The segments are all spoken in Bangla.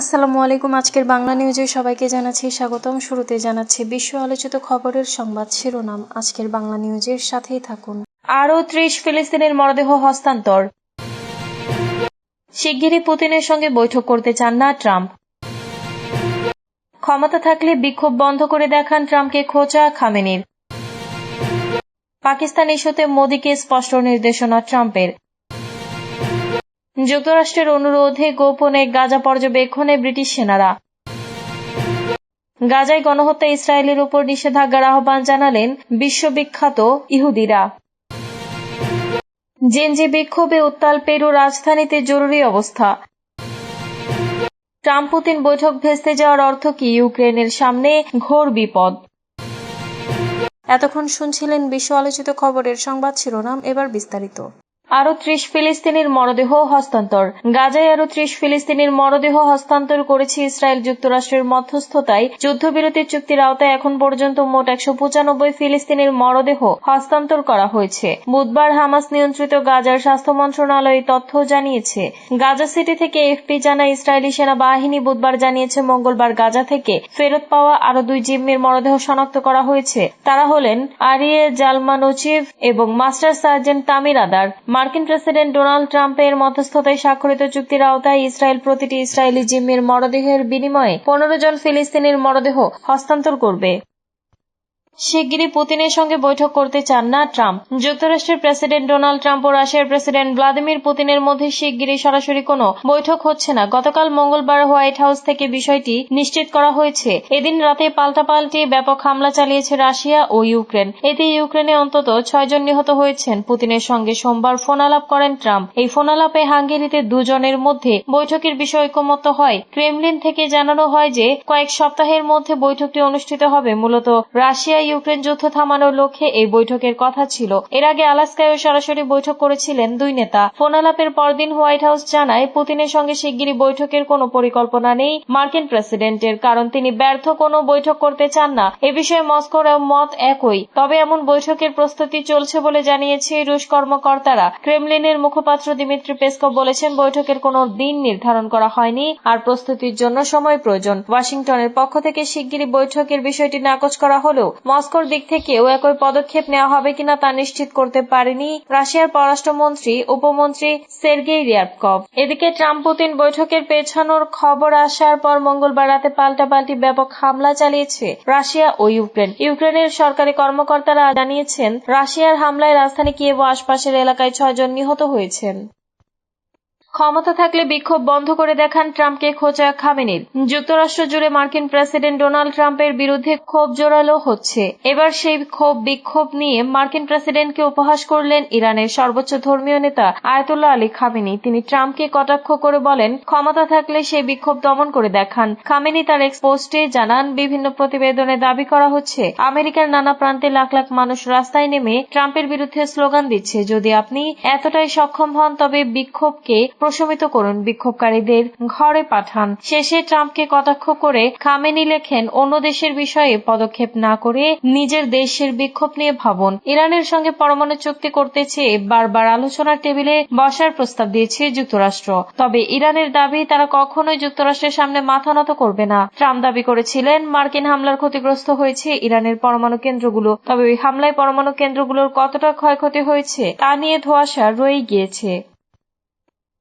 আসসালামু আলাইকুম, আজকের বাংলা নিউজে সবাইকে জানাচ্ছি স্বাগতম। শুরুতে জানাচ্ছি বিশ্ব আলোচিত খবরের সংবাদ শিরোনাম। আজকের বাংলা নিউজের সাথেই থাকুন। আরও ত্রিশ ফিলিস্তিনের মরদেহ হস্তান্তর। শিগগিরই পুতিনের সঙ্গে বৈঠক করতে চান না ট্রাম্প। ক্ষমতা থাকলে বিক্ষোভ বন্ধ করে দেখান ট্রাম্পকে খোঁচা খামেনির। পাকিস্তান ইস্যুতে মোদীকে স্পষ্ট নির্দেশনা ট্রাম্পের। যুক্তরাষ্ট্রের অনুরোধে গোপনে গাজা পর্যবেক্ষণে ব্রিটিশ সেনারা। গাজায় গণহত্যা ইসরায়েলের উপর নিষেধাজ্ঞার আহ্বান জানালেন বিশ্ববিখ্যাত ইহুদিরা। জেনজি বিক্ষোভে উত্তাল পেরু রাজধানীতে জরুরি অবস্থা। ট্রাম্প পুতিন বৈঠক ভেস্তে যাওয়ার অর্থ কি? ইউক্রেনের সামনে ঘোর বিপদ। এতক্ষণ শুনছিলেন বিশ্ব আলোচিত খবরের সংবাদ শিরোনাম, এবার বিস্তারিত। আরও ত্রিশ ফিলিস্তিনির মরদেহ হস্তান্তর। গাজায় আরও ত্রিশ ফিলিস্তিনির মরদেহ হস্তান্তর করেছে ইসরায়েল যুক্তরাষ্ট্রের মধ্যস্থতায়। যুদ্ধবিরতির চুক্তির আওতায় এখন পর্যন্ত মোট একশো পঁচানব্বই ফিলিস্তিনির মরদেহ হস্তান্তর করা হয়েছে। বুধবার হামাস নিয়ন্ত্রিত গাজার স্বাস্থ্য মন্ত্রণালয় তথ্য জানিয়েছে। গাজা সিটি থেকে এফপি জানা ইসরায়েলি সেনাবাহিনী বুধবার জানিয়েছে মঙ্গলবার গাজা থেকে ফেরত পাওয়া আরও দুই জিম্মির মরদেহ শনাক্ত করা হয়েছে। তারা হলেন আরিয়ে জালমানোচিভ এবং মাস্টার সার্জেন্ট তামির আদার। মার্কিন প্রেসিডেন্ট ডোনাল্ড ট্রাম্পের মধ্যস্থতায় স্বাক্ষরিত চুক্তির আওতায় ইসরায়েল প্রতিটি ইসরায়েলি জিম্মির মরদেহের বিনিময়ে পনেরো জন ফিলিস্তিনির মরদেহ হস্তান্তর করবে। শিগগিরই পুতিনের সঙ্গে বৈঠক করতে চান না ট্রাম্প। যুক্তরাষ্ট্রের প্রেসিডেন্ট ডোনাল্ড ট্রাম্প ও রাশিয়ার প্রেসিডেন্ট ভ্লাদিমির পুতিনের মধ্যে শিগগিরই সরাসরি কোনো বৈঠক হচ্ছে না। গতকাল মঙ্গলবার হোয়াইট হাউস থেকে বিষয়টি নিশ্চিত করা হয়েছে। এদিন রাতে পাল্টাপাল্টি ব্যাপক হামলা চালিয়েছে রাশিয়া ও ইউক্রেন। এতে ইউক্রেনে অন্তত ছয়জন নিহত হয়েছেন। পুতিনের সঙ্গে সোমবার ফোন আলাপ করেন ট্রাম্প। এই ফোন আলাপে হাঙ্গেরিতে দুজনের মধ্যে বৈঠকের বিষয় ঐকমত্য হয়। ক্রেমলিন থেকে জানানো হয় যে কয়েক সপ্তাহের মধ্যে বৈঠকটি অনুষ্ঠিত হবে। মূলত রাশিয়া ইউক্রেন যুদ্ধ থামানোর লক্ষ্যে এই বৈঠকের কথা ছিল। এর আগে আলাস্কায় সরাসরি বৈঠক করেছিলেন দুই নেতা। ফোন আলাপের পরদিন হোয়াইট হাউস জানায়, পুতিনের সঙ্গে শিগগিরই বৈঠকের কোনো পরিকল্পনা নেই। মার্কিন প্রেসিডেন্টের, কারণ তিনি ব্যর্থ কোনো বৈঠক করতে চান না। এ বিষয়ে মস্কোর মত একই। তবে এমন বৈঠকের প্রস্তুতি চলছে বলে জানিয়েছে রুশ কর্মকর্তারা। ক্রেমলিনের মুখপাত্র দিমিত্রি পেসকভ বলেছেন, বৈঠকের কোনো দিন নির্ধারণ করা হয়নি আর প্রস্তুতির জন্য সময় প্রয়োজন। ওয়াশিংটনের পক্ষ থেকে শিগগিরই বৈঠকের বিষয়টি নাকচ করা হলেও মস্কোর দিক থেকেও একই পদক্ষেপ নেওয়া হবে কিনা তা নিশ্চিত করতে পারেনি রাশিয়ার পররাষ্ট্রমন্ত্রী, উপমন্ত্রী সের্গেই রিয়াবকভ এদিকে ট্রাম্প পুতিন বৈঠকের পেছানোর খবর আসার পর মঙ্গলবার রাতে পাল্টাপাল্টি ব্যাপক হামলা চালিয়েছে রাশিয়া ও ইউক্রেন। ইউক্রেনের সরকারি কর্মকর্তারা জানিয়েছেন, রাশিয়ার হামলায় রাজধানী কিয়েভ আশপাশের এলাকায় ছয়জন নিহত হয়েছেন। ক্ষমতা থাকলে বিক্ষোভ বন্ধ করে দেখান ট্রাম্পকে খোঁচা খামেনির। যুক্তরাষ্ট্র জুড়ে মার্কিন প্রেসিডেন্ট ডোনাল্ড ট্রাম্পের বিরুদ্ধে ক্ষোভ জোরালো হচ্ছে। এবার সেই ক্ষোভ বিক্ষোভ নিয়ে মার্কিন প্রেসিডেন্টকে উপহাস করলেন ইরানের সর্বোচ্চ ধর্মীয় নেতা আয়তুল্লাহ আলী খামেনি। তিনি ট্রাম্পকে কটাক্ষ করে বলেন, ক্ষমতা থাকলে সেই বিক্ষোভ দমন করে দেখান। খামেনি তার এক্সপোস্টে জানান, বিভিন্ন প্রতিবেদনে দাবি করা হচ্ছে, আমেরিকার নানা প্রান্তে লাখ লাখ মানুষ রাস্তায় নেমে ট্রাম্পের বিরুদ্ধে স্লোগান দিচ্ছে। যদি আপনি এতটাই সক্ষম হন, তবে বিক্ষোভকে প্রশমিত করুন। বিক্ষোভকারীদের ঘরে পাঠান। শেষে ট্রাম্পকে কটাক্ষ করে খামেনি লেখেন, অন্য দেশের বিষয়ে পদক্ষেপ না করে নিজের দেশের বিক্ষোভ নিয়ে ভাবুন। ইরানের সঙ্গে পরমাণু চুক্তি করতে চেয়ে বারবার আলোচনার টেবিলে বসার প্রস্তাব দিয়েছে যুক্তরাষ্ট্র। তবে ইরানের দাবি তারা কখনোই যুক্তরাষ্ট্রের সামনে মাথা নত করবে না। ট্রাম্প দাবি করেছিলেন, মার্কিন হামলার ক্ষতিগ্রস্ত হয়েছে ইরানের পরমাণু কেন্দ্রগুলো। তবে ওই হামলায় পরমাণু কেন্দ্রগুলোর কতটা ক্ষয়ক্ষতি হয়েছে তা নিয়ে ধোয়াশা রয়ে গিয়েছে।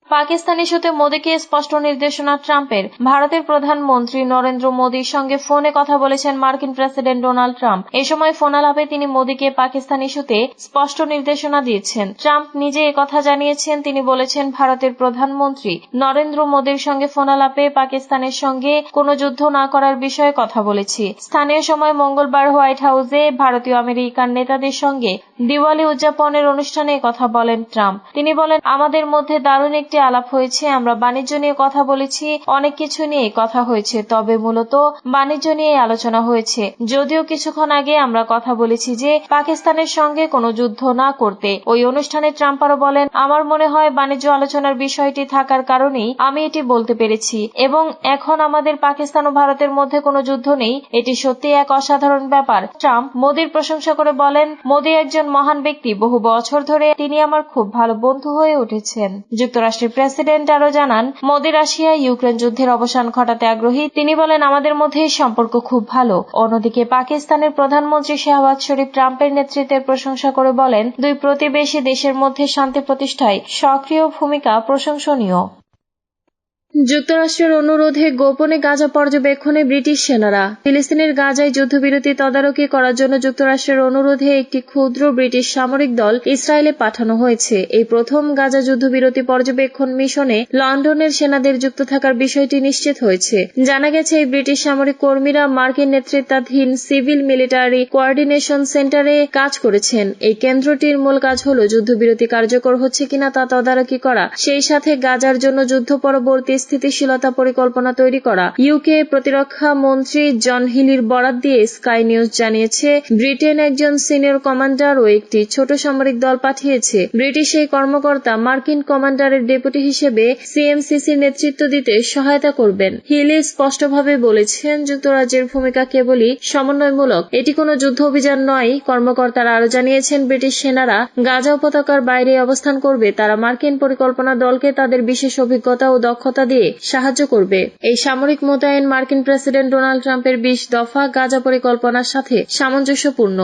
পাকিস্তান ইস্যুতে মোদীকে স্পষ্ট নির্দেশনা ট্রাম্পের। ভারতের প্রধানমন্ত্রী নরেন্দ্র মোদীর সঙ্গে ফোনে কথা বলেছেন মার্কিন প্রেসিডেন্ট ডোনাল্ড ট্রাম্প। এ সময় ফোনালাপে তিনি মোদীকে পাকিস্তান ইস্যুতে স্পষ্ট নির্দেশনা দিয়েছেন। ট্রাম্প নিজে কথা জানিয়েছেন। তিনি বলেছেন, ভারতের প্রধানমন্ত্রী নরেন্দ্র মোদীর সঙ্গে ফোনালাপে পাকিস্তানের সঙ্গে কোনো যুদ্ধ না করার বিষয়ে কথা বলেছি। স্থানীয় সময় মঙ্গলবার হোয়াইট হাউসে ভারতীয় আমেরিকান নেতাদের সঙ্গে দিওয়ালি উদযাপনের অনুষ্ঠানে কথা বলেন ট্রাম্প। তিনি বলেন, আমাদের মধ্যে দারুণ একটি একটি আলাপ হয়েছে, আমরা বাণিজ্য নিয়ে কথা বলেছি, অনেক কিছু নিয়ে কথা হয়েছে, তবে মূলত বাণিজ্য নিয়ে আলোচনা হয়েছে। যদিও কিছুক্ষণ আগে আমরা কথা বলেছি যে পাকিস্তানের সঙ্গে কোনো যুদ্ধ না করতে। ওই অনুষ্ঠানে ট্রাম্প আরও বলেন, আমার মনে হয় বাণিজ্য আলোচনার বিষয়টি থাকার কারণেই আমি এটি বলতে পেরেছি, এবং এখন আমাদের পাকিস্তান ও ভারতের মধ্যে কোনো যুদ্ধ নেই। এটি সত্যি এক অসাধারণ ব্যাপার। ট্রাম্প মোদীর প্রশংসা করে বলেন, মোদী একজন মহান ব্যক্তি। বহু বছর ধরে তিনি আমার খুব ভালো বন্ধু হয়ে উঠেছেন। যুক্তরাষ্ট্রের যুক্তরাষ্ট্রের প্রেসিডেন্ট আরও জানান, মোদি রাশিয়া ইউক্রেন যুদ্ধের অবসান ঘটাতে আগ্রহী। তিনি বলেন, আমাদের মধ্যে সম্পর্ক খুব ভালো। অন্যদিকে পাকিস্তানের প্রধানমন্ত্রী শাহবাজ শরীফ ট্রাম্পের নেতৃত্বের প্রশংসা করে বলেন, দুই প্রতিবেশী দেশের মধ্যে শান্তি প্রতিষ্ঠায় সক্রিয় ভূমিকা প্রশংসনীয়। যুক্তরাষ্ট্রের অনুরোধে গোপনে গাজা পর্যবেক্ষণে ব্রিটিশ সেনারা। ফিলিস্তিনের গাজায় যুদ্ধবিরতি তদারকি করার জন্য যুক্তরাষ্ট্রের অনুরোধে একটি ক্ষুদ্র ব্রিটিশ সামরিক দল ইসরায়েলে পাঠানো হয়েছে। এই প্রথম গাজা যুদ্ধবিরতি পর্যবেক্ষণ মিশনে লন্ডনের সেনাদের যুক্ত থাকার বিষয়টি নিশ্চিত হয়েছে। জানা গেছে, এই ব্রিটিশ সামরিক কর্মীরা মার্কিন নেতৃত্বাধীন সিভিল মিলিটারি কোয়ার্ডিনেশন সেন্টারে কাজ করেছেন। এই কেন্দ্রটির মূল কাজ হল যুদ্ধবিরতি কার্যকর হচ্ছে কিনা তা তদারকি করা। সেই সাথে গাজার জন্য যুদ্ধ পরবর্তী স্থিতিশীলতা পরিকল্পনা তৈরি করা। ইউকে প্রতিরক্ষা মন্ত্রী জন হিলির বরাত দিয়ে স্কাই নিউজ জানিয়েছে, ব্রিটেন একজন সিনিয়র কমান্ডার ও একটি ছোট সামরিক দল পাঠিয়েছে। ব্রিটিশ এই কর্মকর্তা মার্কিন কমান্ডারের ডেপুটি হিসেবে সিএমসিসির নেতৃত্ব দিতে সহায়তা করবেন। হিলি স্পষ্টভাবে বলেছেন, যুক্তরাজ্যের ভূমিকা কেবলই সমন্বয়মূলক। এটি কোনো যুদ্ধ অভিযান নয়, কর্মকর্তারা আরও জানিয়েছেন, ব্রিটিশ সেনারা গাজা উপত্যকার বাইরে অবস্থান করবে। তারা মার্কিন পরিকল্পনা দলকে তাদের বিশেষ অভিজ্ঞতা ও দক্ষতা দিয়ে সাহায্য করবে। এই সামরিক মোতায়েন মার্কিন প্রেসিডেন্ট ডোনাল্ড ট্রাম্পের বিশ দফা গাজা পরিকল্পনার সাথে সামঞ্জস্যপূর্ণ।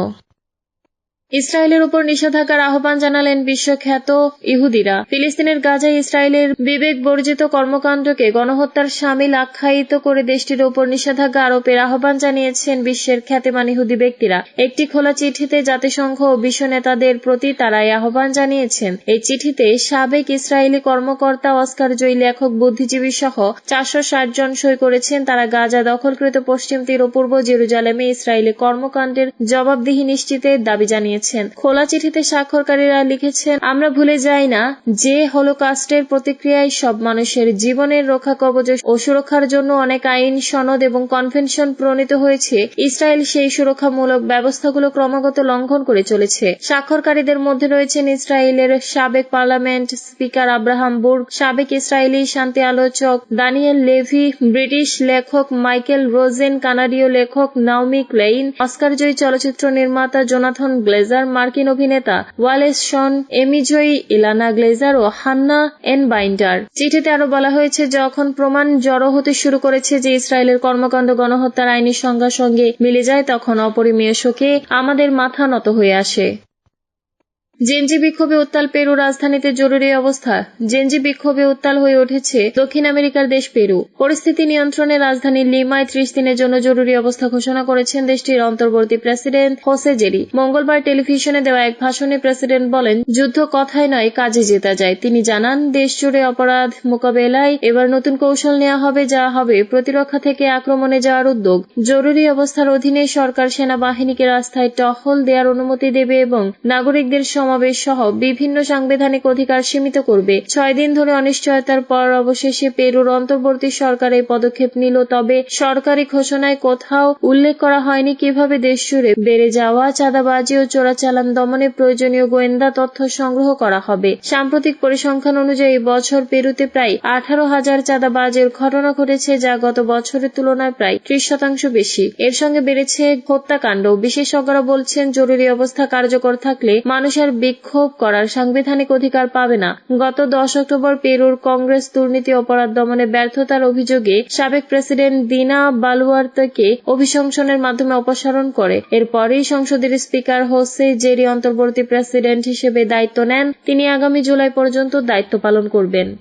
ইসরায়েলের উপর নিষেধাজ্ঞার আহ্বান জানালেন বিশ্বখ্যাত ইহুদিরা। ফিলিস্তিনের গাজায় ইসরায়েলের বিবেক বর্জিত কর্মকাণ্ডকে গণহত্যার সামিল আখ্যায়িত করে দেশটির উপর নিষেধাজ্ঞা আরোপের আহ্বান জানিয়েছেন বিশ্বের খ্যাতিমান ইহুদি ব্যক্তিরা। একটি খোলা চিঠিতে জাতিসংঘ ও বিশ্ব নেতাদের প্রতি তারা এই আহ্বান জানিয়েছেন। এই চিঠিতে সাবেক ইসরায়েলি কর্মকর্তা অস্কার জয়ী লেখক বুদ্ধিজীবী সহ চারশো ষাট জন সই করেছেন। তারা গাজা দখলকৃত পশ্চিম তীর ও পূর্ব জেরুজালেমে ইসরায়েলি কর্মকাণ্ডের জবাবদিহি নিশ্চিতের দাবি জানিয়েছেন। খোলা চিঠিতে স্বাক্ষরকারীরা লিখেছেন, আমরা ভুলে যাই না যে হলোকাস্টের প্রতিক্রিয়ায় সব মানুষের জীবনের রক্ষা কবচ ও সুরক্ষার জন্য অনেক আইন, সনদ এবং কনভেনশন প্রণীত হয়েছে। ইসরায়েল সেই সুরক্ষামূলক ব্যবস্থাগুলো ক্রমাগত লঙ্ঘন করে চলেছে। স্বাক্ষরকারীদের মধ্যে রয়েছেন ইসরায়েলের সাবেক পার্লামেন্ট স্পিকার আব্রাহাম বুর্গ, সাবেক ইসরায়েলি শান্তি আলোচক দানিয়েল লেভি, ব্রিটিশ লেখক মাইকেল রোজেন, কানাডীয় লেখক নাওমি ক্লেইন, অস্কারজয়ী চলচ্চিত্র নির্মাতা জোনাথন গ্লেজার মার্কিন অভিনেতা ওয়ালেস, শন এমিজয়ী ইলানা গ্লেজার ও হান্না এন বাইন্ডার চিঠিতে আরও বলা হয়েছে, যখন প্রমাণ জড়ো হতে শুরু করেছে যে ইসরায়েলের কর্মকাণ্ড গণহত্যার আইনি সংজ্ঞার সঙ্গে মিলে যায়, তখন অপরিমেয় শোকে আমাদের মাথা নত হয়ে আসে। জেনজি বিক্ষোভে উত্তাল পেরু রাজধানীতে জরুরি অবস্থা। জেনজি বিক্ষোভে উত্তাল হয়ে উঠেছে দক্ষিণ আমেরিকার দেশ পেরু। পরিস্থিতি নিয়ন্ত্রণে রাজধানী লিমায় ত্রিশ দিনের জন্য জরুরি অবস্থা ঘোষণা করেছেন দেশটির অন্তর্বর্তী প্রেসিডেন্ট হোসে জেরি। মঙ্গলবার টেলিভিশনে দেওয়া এক ভাষণে প্রেসিডেন্ট বলেন, যুদ্ধ কথায় নয়, কাজে জেতা যায়। তিনি জানান, দেশ জুড়ে অপরাধ, মোকাবেলায় এবার নতুন কৌশল নেওয়া হবে, যা হবে প্রতিরক্ষা থেকে আক্রমণে যাওয়ার উদ্যোগ। জরুরি অবস্থার অধীনে সরকার সেনাবাহিনীকে রাস্তায় টহল দেওয়ার অনুমতি দেবে এবং নাগরিকদের সমাবেশ সহ বিভিন্ন সাংবিধানিক অধিকার সীমিত করবে। ছয় দিন ধরে অনিশ্চয়তার পর অবশেষে পেরুর অন্তর্বর্তী সরকার এই পদক্ষেপ নিল। তবে সরকারি ঘোষণায় কোথাও উল্লেখ করা হয়নি কীভাবে দেশ জুড়ে বেড়ে যাওয়া চাঁদাবাজি ও চোরাচালান দমনে প্রয়োজনীয় গোয়েন্দা তথ্য সংগ্রহ করা হবে। সাম্প্রতিক পরিসংখ্যান অনুযায়ী বছর পেরুতে প্রায় আঠারো হাজার চাঁদাবাজের ঘটনা ঘটেছে যা গত বছরের তুলনায় প্রায় ত্রিশ শতাংশ বেশি। এর সঙ্গে বেড়েছে হত্যাকাণ্ড। বিশেষজ্ঞরা বলছেন, জরুরি অবস্থা কার্যকর থাকলে মানুষের বিক্ষোভ করার সাংবিধানিক অধিকার পাবে না। গত দশ অক্টোবর পেরুর কংগ্রেস দুর্নীতি অপরাধ দমনে ব্যর্থতার অভিযোগে সাবেক প্রেসিডেন্ট দিনা বালুয়ার্তাকে অভিশংসনের মাধ্যমে অপসারণ করে। এরপরেই সংসদের স্পিকার হোসে জেরি অন্তর্বর্তী প্রেসিডেন্ট হিসেবে দায়িত্ব নেন। তিনি আগামী জুলাই পর্যন্ত দায়িত্ব পালন করবেন।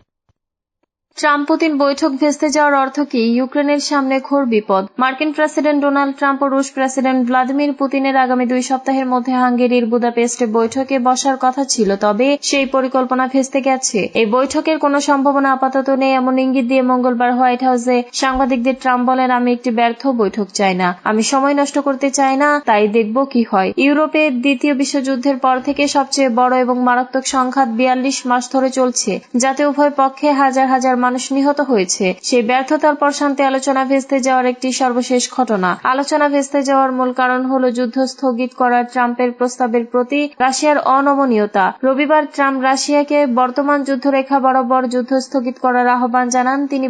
ট্রাম্প পুতিন বৈঠক ভেস্তে যাওয়ার অর্থ কি? ইউক্রেনের সামনে ঘোর বিপদ। মার্কিন প্রেসিডেন্ট ডোনাল্ড ট্রাম্প ও রুশ প্রেসিডেন্ট ভ্লাদিমির পুতিনের আগামী দুই সপ্তাহের মধ্যে হাঙ্গেরির বুদাপেস্টে বৈঠকে বসার কথা ছিল, তবে সেই পরিকল্পনা ভেস্তে গেছে। এই বৈঠকের কোনো সম্ভাবনা আপাতত নেই, এমন ইঙ্গিত দিয়ে মঙ্গলবার হোয়াইট হাউসে সাংবাদিকদের ট্রাম্প বলেন, আমি একটি ব্যর্থ বৈঠক চাই না। আমি সময় নষ্ট করতে চাই না, তাই দেখব কি হয়। ইউরোপে দ্বিতীয় বিশ্বযুদ্ধের পর থেকে সবচেয়ে বড় এবং মারাত্মক সংঘাত বিয়াল্লিশ মাস ধরে চলছে, যাতে উভয় পক্ষে হাজার হাজার মানুষ নিহত হয়েছে। সেই ব্যর্থতার পর শান্তি আলোচনা ভেস্তে যাওয়ার একটি সর্বশেষ ঘটনা। আলোচনা ভেস্তে যাওয়ার মূল কারণ হল যুদ্ধ স্থগিত করার ট্রাম্পের প্রস্তাবের প্রতি রাশিয়ার অনমনীয়তা। রবিবার ট্রাম্প রাশিয়াকে বর্তমান যুদ্ধরেখা বরাবর যুদ্ধ স্থগিত করার আহ্বান জানান। তিনি